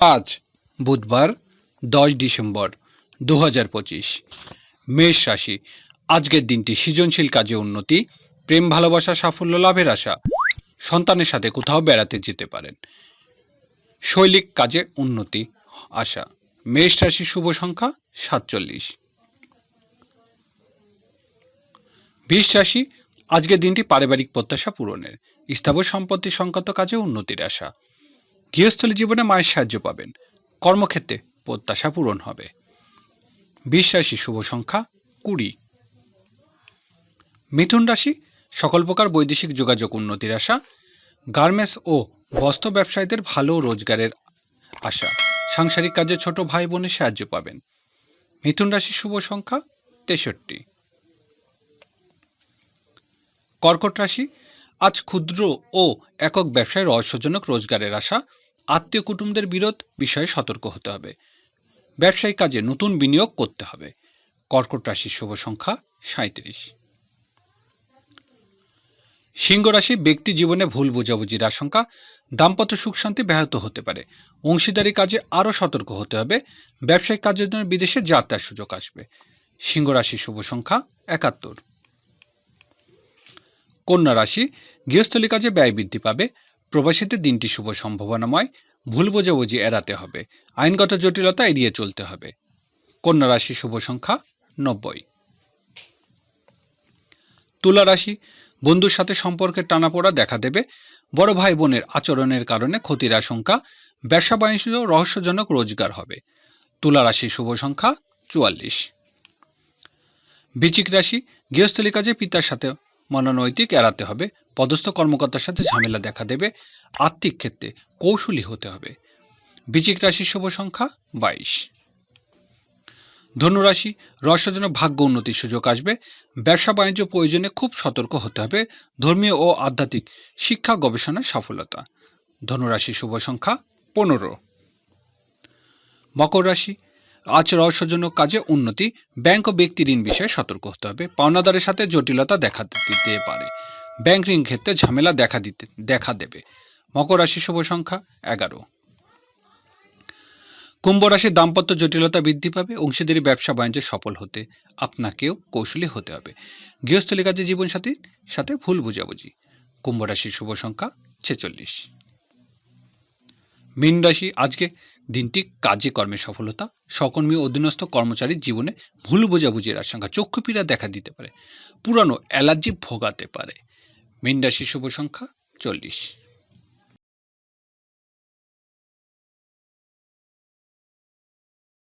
আজ বুধবার, দশ ডিসেম্বর দু হাজার পঁচিশ। মেষ রাশি, আজকের দিনটি সৃজনশীল কাজে উন্নতি, প্রেম, ভালোবাসা, সাফল্য, লাভের আশা। সন্তানের সাথে কোথাও বেড়াতে যেতে পারেন। শৈলিক কাজে উন্নতি, আশা। মেষ রাশির শুভ সংখ্যা সাতচল্লিশ। বিশ রাশি, আজকের দিনটি পারিবারিক প্রত্যাশা পূরণের। স্থাবর সম্পত্তি সংক্রান্ত কাজে উন্নতির আশা। গৃহস্থলী জীবনে মায়ের সাহায্য পাবেন। কর্মক্ষেত্রে প্রত্যাশা পূরণ হবে। বিশ রাশি শুভ সংখ্যা কুড়ি। মিথুন রাশি সকল প্রকার বৈদেশিক যোগাযোগ উন্নতির আশা। গার্মেন্টস ও বস্ত্র ব্যবসায়ীদের ভালো রোজগারের আশা। সাংসারিক কাজে ছোট ভাই বোনের সাহায্য পাবেন। মিথুন রাশির শুভ সংখ্যা তেষট্টি। কর্কট রাশি আজ ক্ষুদ্র ও একক ব্যবসায় রহস্যজনক রোজগারের আশা, আত্মীয় কুটুমদের বিরোধ বিষয়ে সতর্ক হতে হবে। ব্যবসায়িক কাজে নতুন বিনিয়োগ করতে হবে। কর্কট রাশির শুভ সংখ্যা সাঁত্রিশ সিংহ রাশি ব্যক্তি জীবনে ভুল বোঝাবুঝির আশঙ্কা, দাম্পত্য সুখ শান্তি ব্যাহত হতে পারে। অংশীদারি কাজে আরও সতর্ক হতে হবে। ব্যবসায়িক কাজের জন্য বিদেশে যাত্রার সুযোগ আসবে। সিংহ রাশির শুভ সংখ্যা একাত্তর। কন্যা রাশি গৃহস্থলী কাজে ব্যয় বৃদ্ধি পাবে। প্রবাসীদের দিনটি শুভ সম্ভাবনাময়। ভুল বোঝাবুঝি এড়াতে হবে। আইনগত জটিলতা এড়িয়ে চলতে হবে। কন্যা রাশি শুভ সংখ্যা নব্বই। তুলা রাশি বন্ধুর সাথে সম্পর্কের টানাপোড়া দেখা দেবে। বড় ভাই বোনের আচরণের কারণে ক্ষতির আশঙ্কা। ব্যবসা বাণিজ্য রহস্যজনক রোজগার হবে। তুলা রাশি শুভ সংখ্যা চুয়াল্লিশ। বিচিক রাশি গৃহস্থলী কাজে পিতার সাথে মনোনৈতিক এড়াতে হবে। পদস্থ কর্মকর্তার সাথে ঝামেলা দেখা দেবে। আর্থিক ক্ষেত্রে কৌশলী হতে হবে। বৃচিক রাশির শুভ সংখ্যা বাইশ। ধনুরাশি রহস্যজনক ভাগ্য উন্নতির সুযোগ আসবে। ব্যবসা বাণিজ্য প্রয়োজনে খুব সতর্ক হতে হবে। ধর্মীয় ও আধ্যাত্মিক শিক্ষা গবেষণার সফলতা। ধনুরাশি শুভ সংখ্যা পনেরো। মকর রাশি আজ রহস্যজনক কাজে উন্নতি। ব্যাংক ও ব্যক্তি ঋণ বিষয়ে সতর্ক হতে হবে। পাওনাদারের সাথে জটিলতা দেখা দিতে পারে। ব্যাংক ঋণ ক্ষেত্রে ঝামেলা দেখা দিতে, দেখা দেবে। মকর রাশি শুভ সংখ্যা এগারো। কুম্ভ রাশির দাম্পত্য জটিলতা বৃদ্ধি পাবে। অংশীদারি ব্যবসা বাণিজ্যে সফল হতে আপনাকেও কৌশলী হতে হবে। গৃহস্থলী কাজে জীবনসাথীর সাথে ভুল বুঝাবুঝি। কুম্ভ রাশির শুভ সংখ্যা ছেচল্লিশ। মীন রাশি, আজকে দিনটি কাজে কর্মে সফলতা সকর্মী অধীনস্থ কর্মচারীর জীবনে ভুল বোঝাবুঝির আশঙ্কা চক্ষুপীড়া দেখা দিতে পারে, পুরানো অ্যালার্জি ভোগাতে পারে। মীন রাশির শুভ সংখ্যা চল্লিশ।